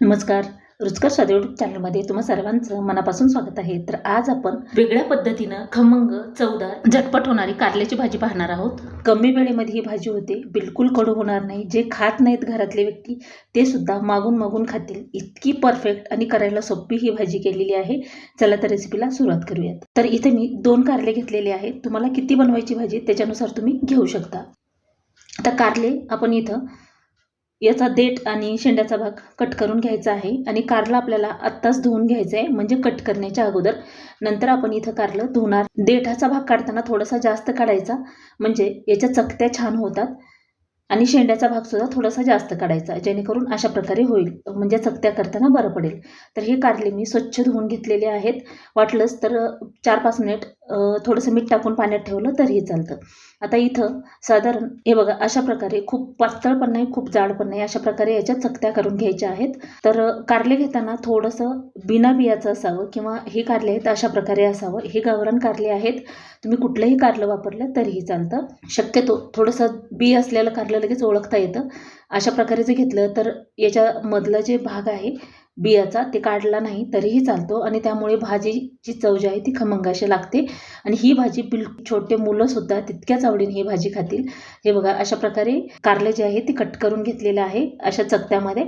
नमस्कार. रुचकर स्वाद यूट्यूब चॅनलमध्ये तुम्हा सर्वांचं मनापासून स्वागत आहे. तर आज आपण वेगळ्या पद्धतीनं खमंग चवदार झटपट होणारी कारल्याची भाजी पाहणार आहोत. कमी वेळेमध्ये ही भाजी होते. बिलकुल कडू होणार नाही. जे खात नाहीत घरातले व्यक्ती ते सुद्धा मागून मागून खातील. इतकी परफेक्ट आणि करायला सोपी ही भाजी केलेली आहे. चला तर रेसिपीला सुरुवात करूयात. तर इथे मी दोन कारले घेतलेले आहेत. तुम्हाला किती बनवायची भाजी त्याच्यानुसार तुम्ही घेऊ शकता. आता कारले आपण इथं याचा देठ आणि शेंड्याचा भाग कट करून घ्यायचा आहे. आणि कारला आपल्याला आत्ताच धुवून घ्यायचं आहे म्हणजे कट करण्याच्या अगोदर. नंतर आपण इथं कारलं धुणार. देठाचा भाग काढताना थोडासा जास्त काढायचा म्हणजे याच्या चकत्या छान होतात. आणि शेंड्याचा भागसुद्धा थोडासा जास्त काढायचा जेणेकरून अशा प्रकारे होईल म्हणजे चकत्या करताना बरं पडेल. तर हे कारले मी स्वच्छ धुवून घेतलेले आहेत. वाटलंच तर चार पाच मिनिट थोडंसं मीठ टाकून पाण्यात ठेवलं तरीही चालतं. आता इथं साधारण हे बघा अशा प्रकारे खूप पातळ पण नाही खूप जाड पण नाही अशा प्रकारे याच्या चकत्या करून घ्यायच्या आहेत. तर कारले घेताना थोडंसं बिना बियाचं असावं किंवा हे कारले आहेत अशा प्रकारे असावं. हे गावरान कारले आहेत. तुम्ही कुठलंही कारलं वापरलं तरीही चालतं. शक्यतो थोडंसं बी असलेलं कारलं लगेच ओळखता येतं. अशा प्रकारे जर घेतलं तर याच्यामधलं जे भाग आहे बियाचा ते काढला नाही तरीही चालतो आणि त्यामुळे भाजीची चव जी आहे ती खमंगाशी लागते. आणि ही भाजी बिल छोटे मुलंसुद्धा तितक्याच आवडीने ही भाजी खातील. हे बघा अशा प्रकारे कारले जे आहे ते कट करून घेतलेलं आहे अशा चकत्यामध्ये.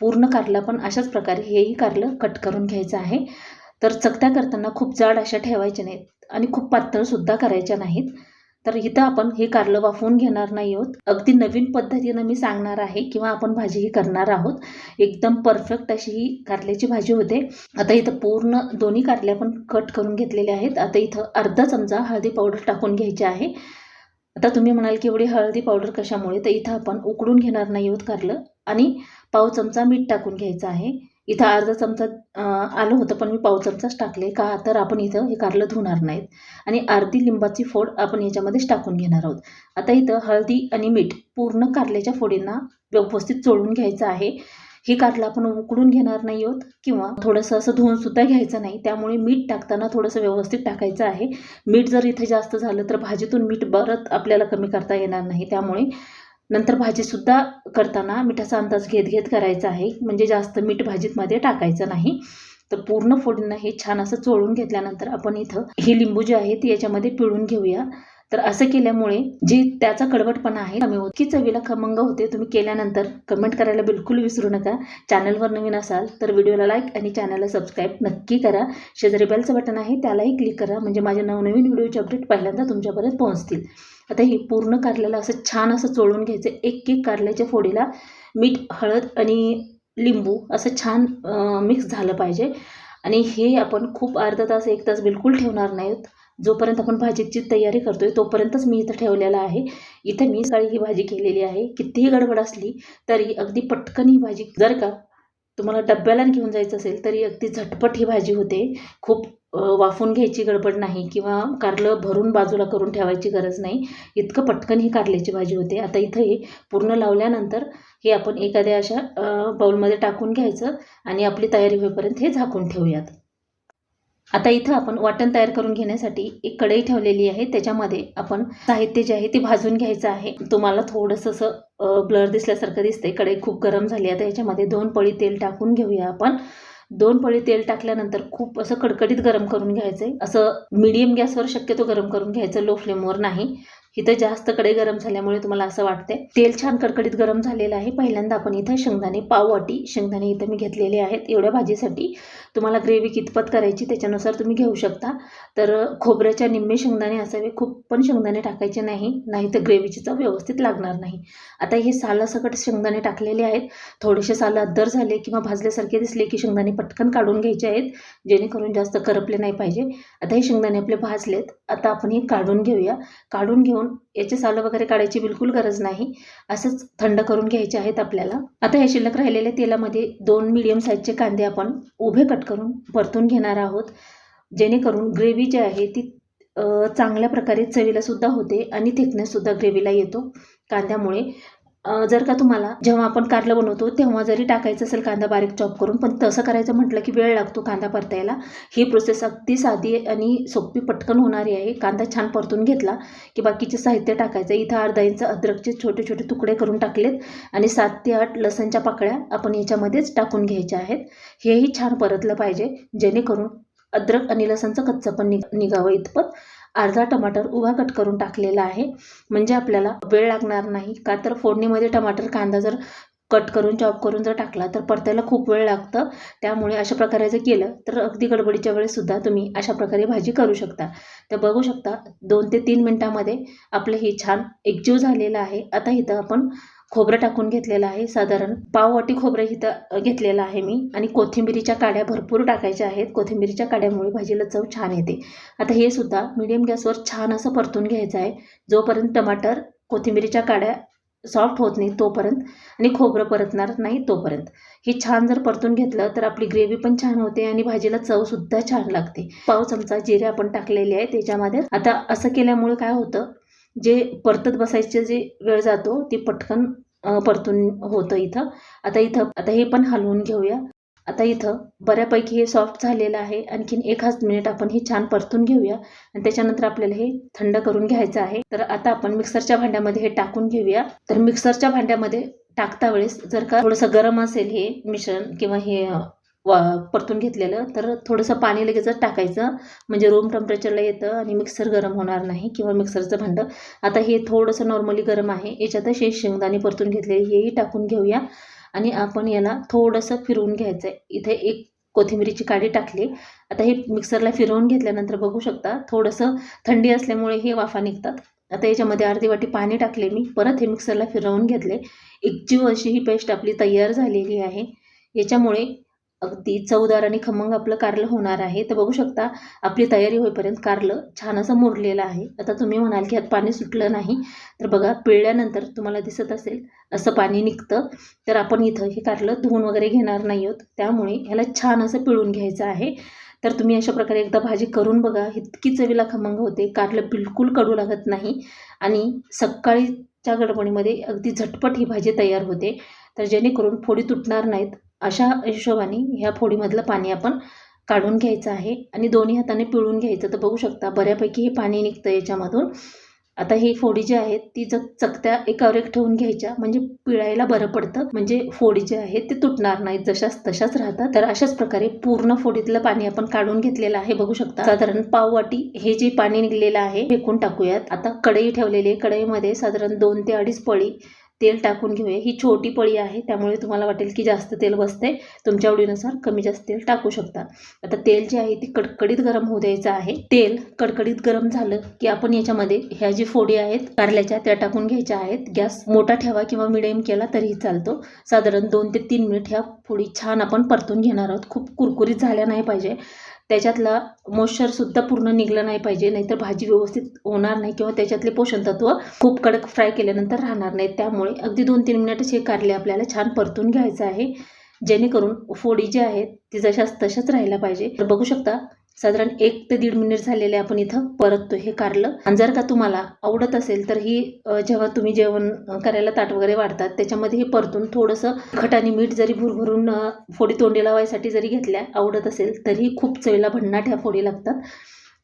पूर्ण कारलं पण अशाच प्रकारे हेही कारलं कट करून घ्यायचं आहे. तर चकत्या करताना खूप जाड अशा ठेवायच्या नाहीत आणि खूप पातळसुद्धा करायच्या नाहीत. तर इथं आपण हे कारलं वाफवून घेणार नाही आहोत. अगदी नवीन पद्धतीनं मी सांगणार आहे किंवा आपण भाजी ही करणार आहोत. एकदम परफेक्ट अशी ही कारल्याची भाजी होते. आता इथं पूर्ण दोन्ही कारले आपण कट करून घेतलेले आहेत. आता इथं अर्धा चमचा हळदी पावडर टाकून घ्यायची आहे. आता तुम्ही म्हणाल की एवढी हळदी पावडर कशामुळे? तर इथं आपण उकडून घेणार नाही आहोत कारलं. आणि पाव चमचा मीठ टाकून घ्यायचं आहे. इथं अर्धा चमचा आलं होतं पण मी पाव चमचाच टाकले. का तर आपण इथं हे कारलं धुणार नाहीत. आणि अर्धी लिंबाची फोड आपण याच्यामध्येच टाकून घेणार आहोत. आता इथं हळदी आणि मीठ पूर्ण कारल्याच्या फोडींना व्यवस्थित चोळून घ्यायचं आहे. हे कारलं आपण उकडून घेणार नाही आहोत किंवा थोडंसं असं धुवून सुद्धा घ्यायचं नाही. त्यामुळे मीठ टाकताना थोडंसं व्यवस्थित टाकायचं आहे. मीठ जर इथे जास्त झालं तर भाजीतून मीठ परत आपल्याला कमी करता येणार नाही. त्यामुळे नंतर भाजीसुद्धा करताना मिठाचा अंदाज घेत घेत करायचा आहे. म्हणजे जास्त मीठ भाजीतमध्ये टाकायचं नाही. तर पूर्ण फोडणं हे छान असं चोळून घेतल्यानंतर आपण इथं हे लिंबू जे आहे ते याच्यामध्ये पिळून घेऊया. तर असं केल्यामुळे जे त्याचा कडवटपणा आहे कमी होत. की चवीला खमंग होते तुम्ही केल्यानंतर कमेंट करायला बिलकुल विसरू नका. चॅनलवर नवीन असाल तर व्हिडिओला लाईक आणि चॅनलला सबस्क्राईब नक्की करा. शेजारी बेलचं बटन आहे त्यालाही क्लिक करा. म्हणजे माझ्या नवनवीन व्हिडिओचे अपडेट पहिल्यांदा तुमच्यापर्यंत पोहोचतील. आता हे पूर्ण कारल्याला असं छान असं चोळून घ्यायचं एक एक कारल्याच्या फोडीला मीठ हळद आणि लिंबू असं छान मिक्स झालं पाहिजे. आणि हे आपण खूप अर्धा तास एक तास बिलकुल ठेवणार नाहीत. जोपर्यंत आपण भाजीची तयारी करतोय तोपर्यंतच मी इथं ठेवलेला आहे. इथं मी सकाळी ही भाजी केलेली आहे. कितीही गडबड असली तरी अगदी पटकन ही भाजी जर का तुम्हाला डब्याला घेऊन जायचं असेल तरी अगदी झटपट ही भाजी होते. खूप वाफून घ्यायची गडबड नाही किंवा कारलं भरून बाजूला करून ठेवायची गरज नाही. इतकं पटकन ही कारल्याची भाजी होते. आता इथं हे पूर्ण लावल्यानंतर हे आपण एखाद्या अशा बाऊलमध्ये टाकून घ्यायचं आणि आपली तयारी होईपर्यंत हे झाकून ठेवूयात. आता इथं आपण वाटण तयार करून घेण्यासाठी एक कढई ठेवलेली आहे. त्याच्यामध्ये आपण साहित्य जे आहे ते भाजून घ्यायचं आहे. तुम्हाला थोडंसं असं ब्लर दिसल्यासारखं दिसतंय. कढई खूप गरम झाली आता याच्यामध्ये दोन पळी तेल टाकून घेऊया आपण. दोन पळी तेल टाकल्यानंतर खूप असं कडकडीत गरम करून घ्यायचं आहे असं मिडियम गॅसवर शक्यतो गरम करून घ्यायचं लो फ्लेमवर नाही. इथं जास्त कढई गरम झाल्यामुळे तुम्हाला असं वाटतंय. तेल छान कडकडीत गरम झालेलं आहे. पहिल्यांदा आपण इथं शेंगदाणे पाव वाटी शेंगदाणे इथं मी घेतलेले आहेत. एवढ्या भाजीसाठी तुम्हाला ग्रेव्ही कितपत करायची त्याच्यानुसार तुम्ही घेऊ शकता. तर खोबऱ्याच्या निम्मे शेंगदाणे असावे. खूप पण शेंगदाणे टाकायचे नाही. नाही तर ग्रेव्हीची चव व्यवस्थित लागणार नाही. आता हे सालासकट शेंगदाणे टाकलेले आहेत. थोडेसे सालं अद्दर झाले किंवा भाजल्यासारखे दिसले की शेंगदाणे पटकन काढून घ्यायचे आहेत. जेणेकरून जास्त करपले नाही पाहिजे. आता हे शेंगदाणे आपले भाजलेत. आता आपण हे काढून घेऊया. काढून घेऊन याचे सालं वगैरे काढायची बिलकुल गरज नाही. असंच थंड करून घ्यायचे आहेत आपल्याला. आता या शिल्लक राहिलेल्या तेलामध्ये दोन मिडियम साईजचे कांदे आपण उभे कट करून परतून घेणार आहोत. जेणेकरून ग्रेव्ही जी आहे ती चांगल्या प्रकारे चवीला सुद्धा होते आणि थिकनेससुद्धा ग्रेव्हीला येतो. कांद्यामुळे जर का तुम्हाला जेव्हा आपण कारलं बनवतो तेव्हा जरी टाकायचं असेल कांदा बारीक चॉप करून पण तसं करायचं म्हटलं की वेळ लागतो कांदा परतायला. ही प्रोसेस अगदी साधी आणि सोपी पटकन होणारी आहे. कांदा छान परतून घेतला की बाकीचे साहित्य टाकायचं. इथं अर्धा इंच अद्रकचे छोटे छोटे तुकडे करून टाकलेत आणि सात ते आठ लसणच्या पाकळ्या आपण याच्यामध्येच टाकून घ्यायच्या आहेत. हेही छान परतलं पाहिजे जेणेकरून अद्रक आणि लसणचं कच्चं पण निघ निघावं इतपत. अर्धा टमाटर उभा कट करून टाकलेला आहे. म्हणजे आपल्याला वेळ लागणार नाही. का तर फोडणीमध्ये टमाटर कांदा जर कट करून चॉप करून जर टाकला तर परतायला खूप वेळ लागतं. त्यामुळे अशा प्रकारे जर केलं तर अगदी गडबडीच्या वेळेससुद्धा तुम्ही अशा प्रकारे भाजी करू शकता. तर बघू शकता दोन ते तीन मिनटामध्ये आपलं हे छान एकजीव झालेलं आहे. आता इथं आपण खोबरं टाकून घेतलेलं आहे. साधारण पाववाटी खोबरं इथं घेतलेलं आहे मी. आणि कोथिंबिरीच्या काड्या भरपूर टाकायच्या आहेत. कोथिंबिरीच्या काड्यामुळे भाजीला चव छान येते. आता हे सुद्धा मिडियम गॅसवर छान असं परतून घ्यायचं आहे. जोपर्यंत टमाटर कोथिंबिरीच्या काड्या सॉफ्ट होत नाही तोपर्यंत आणि खोबरं परतणार नाही तोपर्यंत. हे छान जर परतून घेतलं तर आपली ग्रेव्ही पण छान होते आणि भाजीला चवसुद्धा छान लागते. पाव चमचा जिरे आपण टाकलेले आहे त्याच्यामध्ये. आता असं केल्यामुळे काय होतं? जे परतत बसायचे जे वेळ जातो ती पटकन परतून होतं इथं. आता इथं आता हे पण हलवून घेऊया. आता इथं बऱ्यापैकी हे सॉफ्ट झालेलं आहे. आणखीन एखाद मिनिट आपण हे छान परतून घेऊया. आणि त्याच्यानंतर आपल्याला हे थंड करून घ्यायचं आहे. तर आता आपण मिक्सरच्या भांड्यामध्ये हे टाकून घेऊया. तर मिक्सरच्या भांड्यामध्ये टाकता वेळेस जर का थोडंसं गरम असेल हे मिश्रण किंवा हे वा परतून घेतलेलं तर थोडंसं पाणी लगेचच टाकायचं. म्हणजे रूम टेम्परेचरला येतं आणि मिक्सर गरम होणार नाही किंवा मिक्सरचं भांडं. आता हे थोडंसं नॉर्मली गरम आहे. याच्यातच हे शेंगदाणे परतून घेतलेले हेही टाकून घेऊया. आणि आपण याला थोडंसं फिरवून घ्यायचं आहे इथे एक कोथिंबीरीची काडी टाकली. आता हे मिक्सरला फिरवून घेतल्यानंतर बघू शकता थोडंसं थंडी असल्यामुळे हे वाफा निघतात. आता याच्यामध्ये अर्धी वाटी पाणी टाकले मी. परत हे मिक्सरला फिरवून घेतले. एकजीव अशी ही पेस्ट आपली तयार झालेली आहे. याच्यामुळे अगदी चवदार आणि खमंग आपलं कारलं होणार आहे. तर बघू शकता आपली तयारी होईपर्यंत कारलं छान असं मुरलेलं आहे. आता तुम्ही म्हणाल की यात पाणी सुटलं नाही. तर बघा पिळल्यानंतर तुम्हाला दिसत असेल असं पाणी निघतं. तर आपण इथं हे कारलं धुवून वगैरे घेणार नाही आहोत. त्यामुळे ह्याला छान असं पिळून घ्यायचं आहे. तर तुम्ही अशा प्रकारे एकदा भाजी करून बघा. इतकी चवीला खमंग होते. कारलं बिलकुल कडू लागत नाही. आणि सकाळीच्या गडबडीमध्ये अगदी झटपट ही भाजी तयार होते. तर जेणेकरून फोडी तुटणार नाहीत. अशा हिशोबाने ह्या फोडीमधलं पाणी आपण काढून घ्यायचं आहे आणि दोन्ही हाताने पिळून घ्यायचं. तर बघू शकता बऱ्यापैकी हे पाणी निघतं याच्यामधून. आता ही फोडी जी आहेत ती जग चकत्या एकावर एक ठेवून घ्यायच्या म्हणजे पिळायला बरं पडतं. म्हणजे फोडी जे आहेत ते तुटणार नाहीत जशाच तशाच राहतात. तर अशाच प्रकारे पूर्ण फोडीतलं पाणी आपण काढून घेतलेलं आहे. बघू शकता साधारण पाववाटी हे जे पाणी निघलेलं आहे फेकून टाकूयात. आता कढई ठेवलेली आहे. कढईमध्ये साधारण दोन ते अडीच पळी तेल टाकून घेऊया. ही छोटी पळी आहे त्यामुळे तुम्हाला वाटेल की जास्त तेल बसते तुमच्या आवडीनुसार कमी जास्त तेल टाकू शकता. आता तेल जे आहे ते कडकडीत गरम होऊ द्यायचं आहे. तेल कडकडीत गरम झालं की आपण याच्यामध्ये ह्या जी फोडी आहेत कारल्याच्या त्या टाकून घ्यायच्या आहेत. गॅस मोठा ठेवा किंवा मिडियम केला तरीही चालतो. साधारण दोन ते तीन मिनिट ह्या फोडी छान आपण परतून घेणार आहोत. खूप कुरकुरीत झाल्या नाही पाहिजे. त्याच्यातला मॉइश्चरसुद्धा पूर्ण निघलं नाही पाहिजे नाहीतर भाजी व्यवस्थित होणार नाही किंवा त्याच्यातले पोषण तत्व खूप कडक फ्राय केल्यानंतर राहणार नाही. त्यामुळे अगदी दोन तीन मिनिटच हे कारले आपल्याला छान परतून घ्यायचं आहे. जेणेकरून फोडी जी आहे ती जशाच तशाच राहायला पाहिजे. तर बघू शकता साधारण एक ते दीड मिनिट झालेले आपण इथं परततो हे कारलं. आणि जर का तुम्हाला आवडत असेल तर ही जेव्हा तुम्ही जेवण करायला ताट वगैरे वाढतात त्याच्यामध्ये हे परतून थोडंसं खट आणि मीठ जरी भुरभरून फोडी तोंडी लावायसाठी जरी घेतल्या आवडत असेल तरीही खूप चवीला भन्नाट ह्या फोडी लागतात.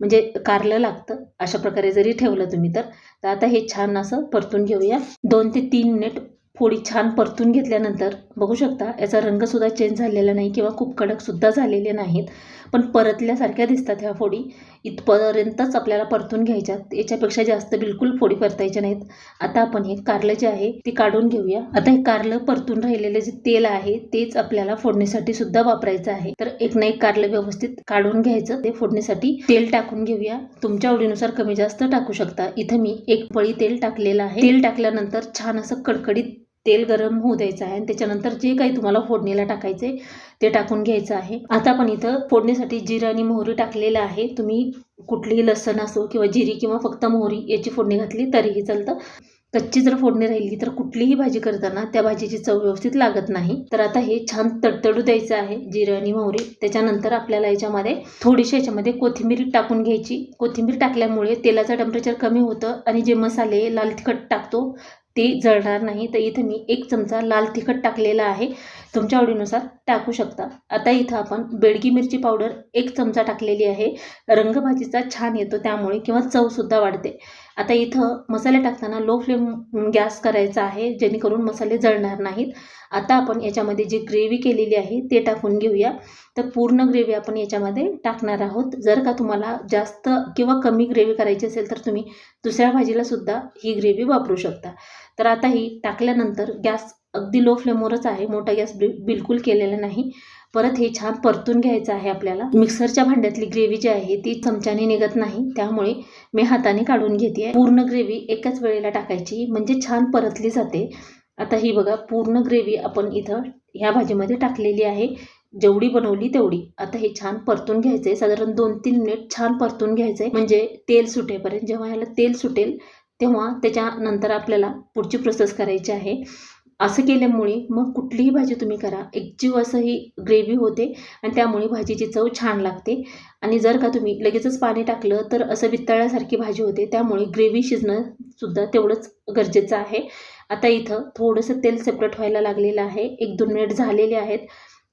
म्हणजे कारलं लागतं अशा प्रकारे जरी ठेवलं तुम्ही तर. तर आता हे छान असं परतून घेऊया. दोन ते तीन मिनिट फोडी छान परतून घेतल्यानंतर बघू शकता याचा रंगसुद्धा चेंज झालेला नाही किंवा खूप कडकसुद्धा झालेले नाहीत पण परतल्यासारख्या दिसतात ह्या फोडी. इथपर्यंतच आपल्याला परतून घ्यायच्यात. याच्यापेक्षा जास्त बिलकुल फोडी परतायच्या नाहीत. आता आपण हे कारलं जे आहे ते काढून घेऊया. आता हे कारलं परतून राहिलेलं जे तेल आहे तेच आपल्याला फोडणीसाठी सुद्धा वापरायचं आहे. तर एक ना एक कारलं व्यवस्थित काढून घ्यायचं. ते फोडणीसाठी तेल टाकून घेऊया. तुमच्या आवडीनुसार कमी जास्त टाकू शकता. इथं मी एक पळी तेल टाकलेलं आहे. तेल टाकल्यानंतर छान असं कडकडीत तेल गरम होऊ द्यायचं आहे आणि त्याच्यानंतर जे काही तुम्हाला फोडणीला टाकायचे ते टाकून घ्यायचं आहे. आता आपण इथं फोडणीसाठी जिरं आणि मोहरी टाकलेलं आहे. तुम्ही कुठलीही लसण असो किंवा जिरी किंवा फक्त मोहरी याची फोडणी घातली तरीही चालतं. कच्ची जर फोडणी राहिली तर कुठलीही भाजी करताना त्या भाजीची चव व्यवस्थित लागत नाही. तर आता हे छान तडतडू द्यायचं आहे जिरं आणि मोहरी. त्याच्यानंतर आपल्याला याच्यामध्ये थोडीशी याच्यामध्ये कोथिंबीर टाकून घ्यायची. कोथिंबीर टाकल्यामुळे तेलाचं टेम्परेचर कमी होतं आणि जे मसाले लाल तिखट टाकतो ते जळणार नाही. तर इथं मी एक चमचा लाल तिखट टाकलेला आहे. तुमच्या आवडीनुसार टाकू शकता. आता इथं आपण बेडगी मिरची पावडर एक चमचा टाकलेली आहे. रंगभाजीचा छान येतो त्यामुळे किंवा चवसुद्धा वाढते. आता इथं मसाले टाकताना लो फ्लेम गॅस करायचा आहे जेणेकरून मसाले जळणार नाहीत. आता आपण याच्यामध्ये जी ग्रेव्ही केलेली आहे ते टाकून घेऊया. तर पूर्ण ग्रेव्ही आपण याच्यामध्ये टाकणार आहोत. जर का तुम्हाला जास्त किंवा कमी ग्रेव्ही करायची असेल तर तुम्ही दुसऱ्या भाजीलासुद्धा ही ग्रेव्ही वापरू शकता. तर आता ही टाकल्यानंतर गॅस अगदी लो फ्लेमवरच आहे. मोठा गॅस बिलकुल केलेला नाही. परत हे छान परतून घ्यायचं आहे आपल्याला. मिक्सरच्या भांड्यातली ग्रेव्ही जी आहे ती चमच्याने निघत नाही. त्यामुळे मी हाताने काढून घेते. पूर्ण ग्रेव्ही एकाच वेळेला टाकायची म्हणजे छान परतली जाते. आता ही बघा पूर्ण ग्रेव्ही आपण इथं ह्या भाजीमध्ये टाकलेली आहे. जेवढी बनवली तेवढी. आता हे छान परतून घ्यायचं आहे साधारण दोन तीन मिनिट छान परतून घ्यायचं आहे म्हणजे तेल सुटेपर्यंत जेव्हा ह्याला तेल सुटेल तेव्हा त्याच्यानंतर आपल्याला पुढची प्रोसेस करायची आहे. असं केल्यामुळे मग कुठलीही भाजी तुम्ही करा. एकजीव असं ही ग्रेव्ही होते आणि त्यामुळे भाजीची चव छान लागते. आणि जर का तुम्ही लगेचच पाणी टाकलं तर असं वितळल्यासारखी भाजी होते. त्यामुळे ग्रेव्ही शिजणं सुद्धा तेवढंच गरजेचं आहे. आता इथं थोडंसं तेल सेपरेट व्हायला लागलेलं आहे. एक दोन मिनिट झालेले आहेत.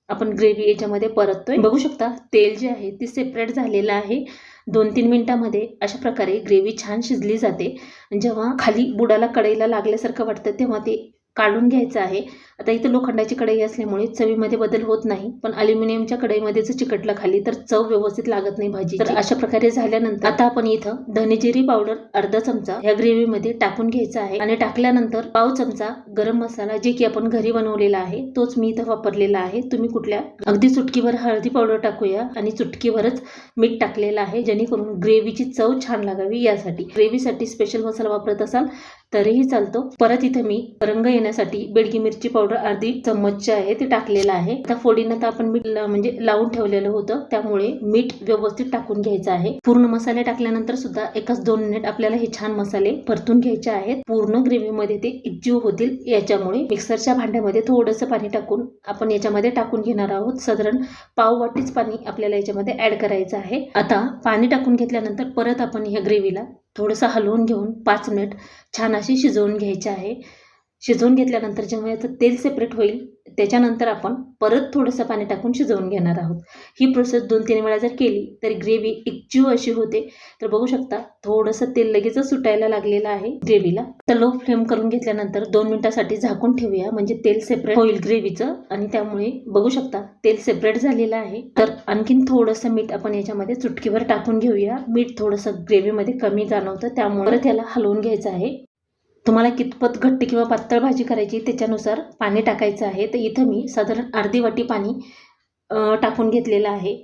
आपण ग्रेव्ही याच्यामध्ये परततोय. बघू शकता तेल जे आहे ते सेपरेट झालेलं आहे. दोन तीन मिनटामध्ये अशा प्रकारे ग्रेव्ही छान शिजली जाते. जेव्हा खाली बुडाला कढईला लागल्यासारखं वाटतं तेव्हा ते काढून घ्यायचं आहे. आता इथं लोखंडाची कढई असल्यामुळे चवीमध्ये बदल होत नाही पण अल्युमिनियमच्या कढईमध्ये जर चिकटलं खाली तर चव व्यवस्थित लागत नाही भाजी तर अशा प्रकारे झाल्यानंतर आता आपण इथं धनेजिरी पावडर अर्धा चमचा ह्या ग्रेव्हीमध्ये टाकून घ्यायचा आहे आणि टाकल्यानंतर पाव चमचा गरम मसाला जे की आपण घरी बनवलेला आहे तोच मी इथं वापरलेला आहे. तुम्ही कुठल्या अगदी चुटकीवर हळदी पावडर टाकूया आणि चुटकीवरच मीठ टाकलेलं आहे जेणेकरून ग्रेव्हीची चव छान लागावी यासाठी. ग्रेव्हीसाठी स्पेशल मसाला वापरत असाल तरीही चालतो. परत इथे मी रंग येण्यासाठी बेडगी मिरची पावडर अर्धी चम्मच जे आहे ते टाकलेलं आहे. आता फोडीनं तर आपण मीठ ला- म्हणजे लावून ठेवलेलं होतं. त्यामुळे मीठ व्यवस्थित टाकून घ्यायचं आहे. पूर्ण मसाले टाकल्यानंतर सुद्धा एकाच दोन मिनिट आपल्याला हे छान मसाले परतून घ्यायचे आहेत. पूर्ण ग्रेव्हीमध्ये ते एकजीव होतील. याच्यामुळे मिक्सरच्या भांड्यामध्ये थोडंसं पाणी टाकून आपण याच्यामध्ये टाकून घेणार आहोत. साधारण पाव वाटीच पाणी आपल्याला याच्यामध्ये ऍड करायचं आहे. आता पाणी टाकून घेतल्यानंतर परत आपण ह्या ग्रेव्हीला थोडंसं हलवून घेऊन पाच मिनिट छान अशी शिजवून घ्यायची आहे. शिजवून घेतल्यानंतर जेव्हा याचं तेल सेपरेट होईल त्याच्यानंतर आपण परत थोडंसं पाणी टाकून शिजवून घेणार आहोत. ही प्रोसेस दोन तीन वेळा जर केली तर ग्रेव्ही एकजीव अशी होते. तर बघू शकता थोडंसं तेल लगेचच सुटायला लागलेलं आहे ग्रेव्हीला तर लो फ्लेम करून घेतल्यानंतर दोन मिनिटासाठी झाकून ठेवूया. म्हणजे तेल सेपरेट होईल ग्रेव्हीचं आणि त्यामुळे बघू शकता तेल सेपरेट झालेलं आहे. तर आणखीन थोडंसं मीठ आपण याच्यामध्ये चुटकीवर टाकून घेऊया. मीठ थोडंसं ग्रेव्हीमध्ये कमी जाणवतं. त्यामुळे परत याला हलवून घ्यायचं आहे. तुम्हाला कितपत घट्ट किंवा पातळ भाजी करायची त्याच्यानुसार पाणी टाकायचं आहे. तर इथं मी साधारण अर्धी वाटी पाणी टाकून घेतलेलं आहे.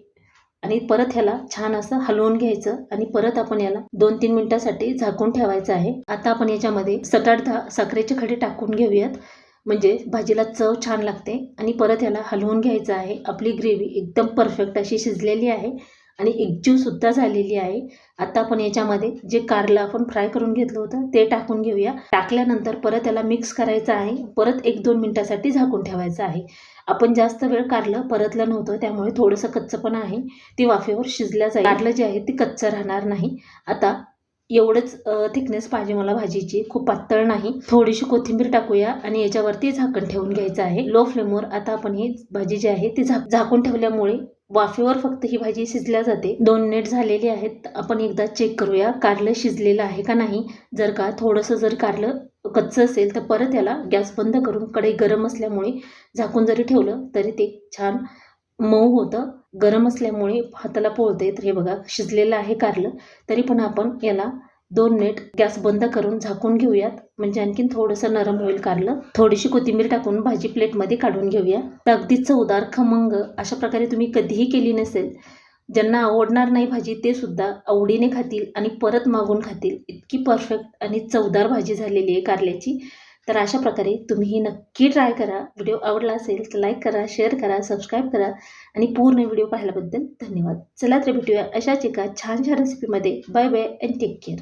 आणि परत ह्याला छान असं हलवून घ्यायचं आणि परत आपण याला दोन तीन मिनिटासाठी झाकून ठेवायचं आहे. आता आपण याच्यामध्ये सट आठ दहा साखरेचे खडे टाकून घेऊयात. म्हणजे भाजीला चव छान लागते. आणि परत याला हलवून घ्यायचं आहे. आपली ग्रेव्ही एकदम परफेक्ट अशी शिजलेली आहे. आणि एकजीवसुद्धा झालेली आहे. आता आपण याच्यामध्ये जे कारलं आपण फ्राय करून घेतलं होतं ते टाकून घेऊया. टाकल्यानंतर परत त्याला मिक्स करायचं आहे. परत एक दोन मिनिटासाठी झाकून ठेवायचं आहे. आपण जास्त वेळ कारलं परतलं नव्हतं त्यामुळे थोडंसं कच्चं पण आहे. ते वाफेवर शिजल्या जाईल. कारलं जे आहे ते कच्चं राहणार नाही. आता एवढंच थिकनेस पाहिजे मला भाजीची. खूप पातळ नाही. थोडीशी कोथिंबीर टाकूया आणि याच्यावरती झाकण ठेवून घ्यायचं आहे. लो फ्लेमवर आता आपण ही भाजी जी आहे ती झाक झाकून ठेवल्यामुळे वाफेवर फक्त ही भाजी शिजल्या जाते. दोन मिनिट झालेली आहेत. आपण एकदा चेक करूया कारलं शिजलेलं आहे का नाही. जर का थोडंसं जर कारलं कच्चं असेल तर परत याला गॅस बंद करून कढई गरम असल्यामुळे झाकून जरी ठेवलं तरी ते छान मऊ होतं. गरम असल्यामुळे हाताला पोळते तर हे बघा शिजलेलं आहे कारलं. तरी पण आपण याला दोन मिनिट गॅस बंद करून झाकून घेऊयात. म्हणजे आणखीन थोडंसं नरम होईल कारलं. थोडीशी कोथिंबीर टाकून भाजी प्लेटमध्ये काढून घेऊया. तर अगदी चवदार खमंग अशा प्रकारे तुम्ही कधीही केली नसेल ज्यांना आवडणार नाही भाजी ते सुद्धा आवडीने खातील आणि परत मागून खातील. इतकी परफेक्ट आणि चवदार भाजी झालेली आहे कारल्याची. तर अशा प्रकारे तुम्ही ही नक्की ट्राय करा. व्हिडिओ आवडला असेल तर लाईक करा शेअर करा सबस्क्राईब करा आणि पूर्ण व्हिडिओ पाहिल्याबद्दल धन्यवाद. चला तर भेटूया अशाच एका छानशा रेसिपीमध्ये bye bye and take care